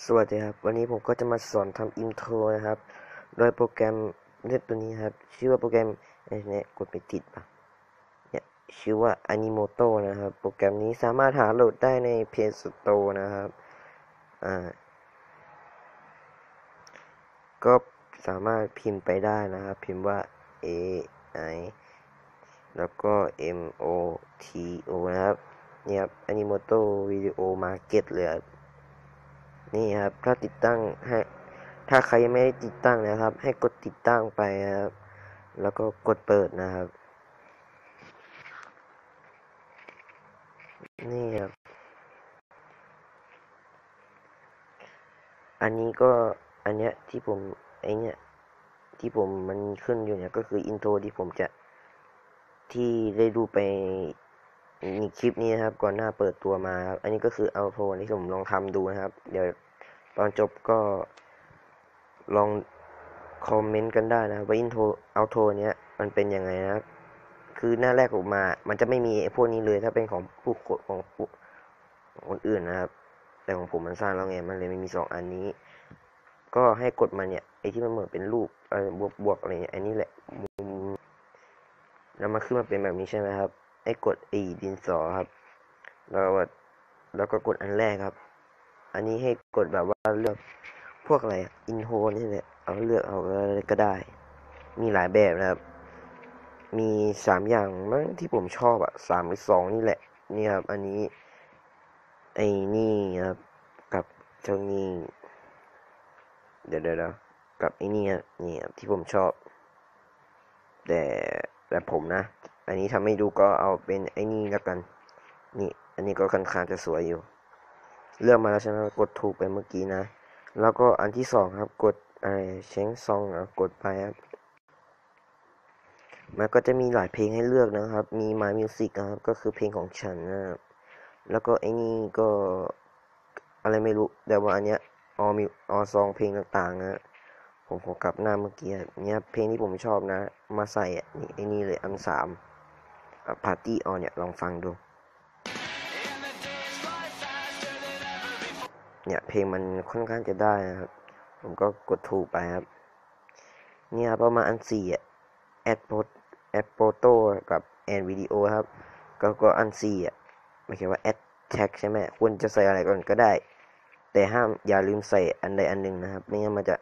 สวัสดีครับ วันนี้ผมก็จะมาสอนทำอินโทรนะครับ โดยโปรแกรมเล่นตัวนี้ครับ ชื่อว่าโปรแกรมเนี่ยกดไปติดปะเนี่ยชื่อว่า Animoto นะครับ โปรแกรมนี้สามารถหาโหลดได้ใน Play Store นะครับอ่าก็สามารถพิมพ์ไปได้นะครับ พิมพ์ว่า A I แล้วก็ M O T O นะครับเนี่ยครับ Animoto Video Market เลยครับ นี่ครับถ้าติดตั้งให้ถ้าใครยังไม่ได้ติดตั้งนะครับ ให้กดติดตั้งไปนะครับ แล้วก็กดเปิดนะครับ นี่ครับ อันนี้ก็อันเนี้ยที่ผมไอเนี้ยที่ผมมันขึ้นอยู่เนี่ยก็คืออินโทรที่ผมจะที่ได้ดูไป ในคลิปนี้นะครับ ก่อนหน้าเปิดตัวมาครับอันนี้ก็คือเอาโทรที่ผมลองทำดูนะครับ เดี๋ยวตอนจบก็ลองคอมเมนต์กันได้นะว่าอินโทรเอาโทรเนี้ยมันเป็นยังไงนะครับคือหน้าแรกออกมา มันจะไม่มีพวกนี้เลยถ้าเป็นของผู้ของผู้คนอื่นนะครับ แต่ของผมมันสร้างแล้วไง มันเลยไม่มีสองอันนี้ ก็ให้กดมาเนี่ย ไอ้ที่มันเหมือนเป็นรูปอะไรบวกบวกอะไรเนี่ยอันนี้แหละแล้วมันขึ้นมาเป็นแบบนี้ใช่ไหมครับ ให้กดไอ้ดินสอครับแล้วแล้วก็กดอันแรกครับ อันนี้ให้กดแบบว่าเลือกพวกอะไรอินโทรนี่แหละเอาเลือกเอาอะไรก็ได้ มีหลายแบบนะครับ มีสามอย่างมั้งที่ผมชอบอะสามหรือสองนี่แหละนี่ครับ อันนี้ ไอ้นี่ครับ กับเจ้านี่เดี๋ยวเดี๋ยวกับไอ้นี่นี่ครับที่ผมชอบ แต่แต่ผมนะ อันนี้ทำให้ดูก็เอาเป็นไอ้นี่แล้วกัน นี่ อันนี้ก็ค่อนข้างจะสวยอยู่ เลือกมาแล้วใช่ไหมกดถูกไปเมื่อกี้นะ แล้วก็อันที่สองครับ กดอะไรเชงซองนะกดไปครับ มันก็จะมีหลายเพลงให้เลือกนะครับ มี My Music นะครับ ก็คือเพลงของฉันนะครับ แล้วก็ไอ้นี่ก็อะไรไม่รู้ แต่ว่าอันเนี้ยออมีออซองเพลงต่างๆนะผมขอกลับหน้าเมื่อกี้เนี่ยเพลงที่ผมชอบนะ มาใส่นี่ไอ้นี่เลยอันสาม พาร์ตี้ออนเนี่ยลองฟังดู เนี่ยเพลงมันค่อนข้างจะได้นะครับ ผมก็กดถูกไปครับ เนี่ยประมาณอันสี่อะแอดโพแอดโปโต้กับแอนวิดีโอครับ ก็ก็อันสี่อะไม่ใช่ว่าแอดแท็กใช่ไหมควรจะใส่อะไรก่อนก็ได้ แต่ห้ามอย่าลืมใส่อันใดอันหนึ่งนะครับ ไม่งั้นมันจะ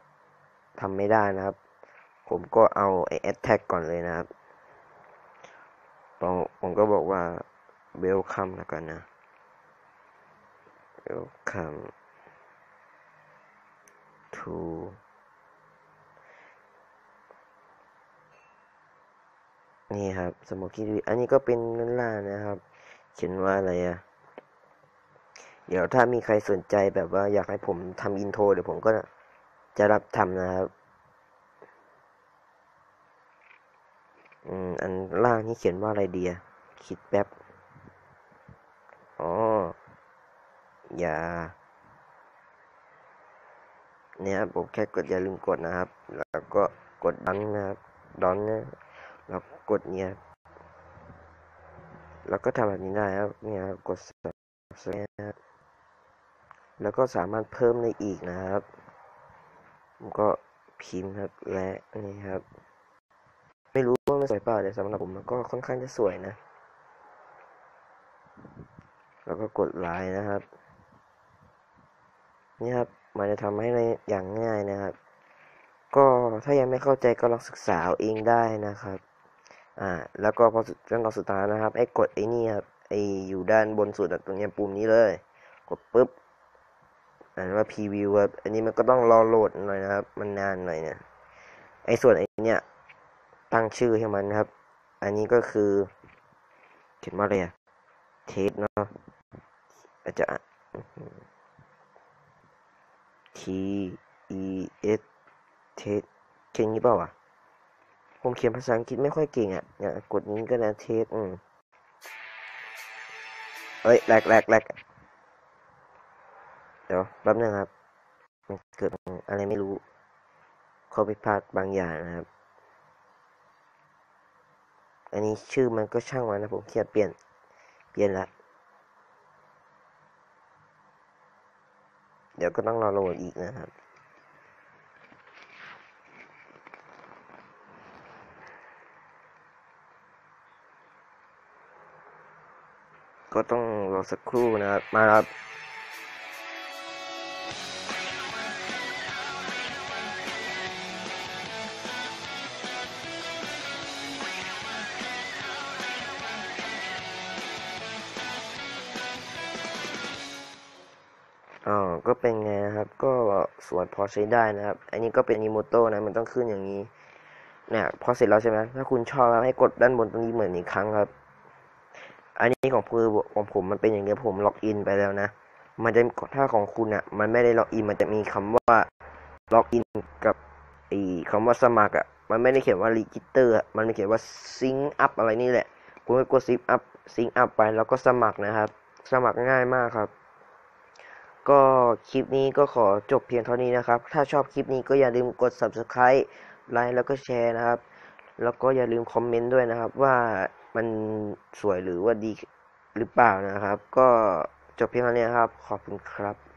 ทำไม่ได้นะครับ ผมก็เอาไอแอดแท็กก่อนเลยนะครับ ผมก็บอกว่าเวลคัมแล้วกันนะเวลคัม to นี่ครับสมมติที่อันนี้ก็เป็นนันล่านะครับ เขียนว่าอะไรอะเดี๋ยวถ้ามีใครสนใจแบบว่าอยากให้ผมทำอินโทรเดี๋ยวผมก็จะรับทำนะครับ อืม อันล่างนี่เขียนว่าอะไรดีอะคิดแป๊บ อ๋อ อย่า เนี่ยผมแค่กดอย่าลืมกดนะครับ แล้วก็กดดันนะครับดอนนะแล้วกดเนี่ย แล้วก็ทำแบบนี้ได้ครับ เนี่ยกด subscribe แล้วก็สามารถเพิ่มได้อีกนะครับ ผมก็พิมพ์ครับและนี่ครับ ไม่รู้ว่ามันสวยเปล่าแต่สำหรับผมมันก็ค่อนข้างจะสวยนะ แล้วก็กดไลค์นะครับ นี่ครับมันจะทำให้ในอย่างง่ายนะครับ ก็ถ้ายังไม่เข้าใจก็ลองศึกษาเอาเองได้นะครับ อ่า แล้วก็พอจนตอนสุดท้ายนะครับ ไอ้กดไอ้นี่ครับ ไอ้อยู่ด้านบนสุดตรงนี้ปุ่มนี้เลย กดปุ๊บอ่านว่าพรีวิวครับ อันนี้มันก็ต้องรอโหลดหน่อยนะครับ มันนานหน่อยเนี่ย ไอ้ส่วนไอ้เนี่ย ตั้งชื่อให้มันนะครับ อันนี้ก็คือเขียนว่าอะไรอะเทสเนาะอาจจะ T E S เทสเก่งนี้เปล่าวะผมเขียนภาษาอังกฤษไม่ค่อยเก่งอะเนี่ยกดนี้ก็นะเทสอืมเอ้ยแหลกแหลกแหลกเดี๋ยวแป๊บนึงครับ มันเกิดอะไรไม่รู้ข้อผิดพลาดบางอย่างนะครับ อันนี้ชื่อมันก็ช่างมันนะผมเขียนเปลี่ยน เปลี่ยนละ เดี๋ยวก็ต้องรอโหลดอีกนะครับ ก็ต้องรอสักครู่นะครับ มาครับ ก็เป็นไงนะครับ ก็สวยพอใช้ได้นะครับ อันนี้ก็เป็นอีโมโต้นะมันต้องขึ้นอย่างนี้เนี่ยพอเสร็จแล้วใช่ไหมถ้าคุณชอบแล้วให้กดด้านบนตรงนี้เหมือนอีกครั้งครับ อันนี้ของคือของผมมันเป็นอย่างเงี้ยผมล็อกอินไปแล้วนะ มันจะถ้าของคุณอะ มันไม่ได้ล็อกอินมันจะมีคำว่าล็อกอินกับไอ้คำว่าสมัครอะมันไม่ได้เขียนว่ารีจิสเตอร์อะมันเขียนว่าซิงอัพอะไรนี่แหละคุณก็กดซิงอัพซิงอัพไปแล้วก็สมัครนะครับ สมัครง่ายมากครับ ก็คลิปนี้ก็ขอจบเพียงเท่านี้นะครับ ถ้าชอบคลิปนี้ก็อย่าลืมกด subscribe ไลค์แล้วก็แชร์นะครับ แล้วก็อย่าลืมคอมเมนต์ด้วยนะครับ ว่ามันสวยหรือว่าดีหรือเปล่านะครับ ก็จบเพียงเท่านี้ครับ ขอบคุณครับ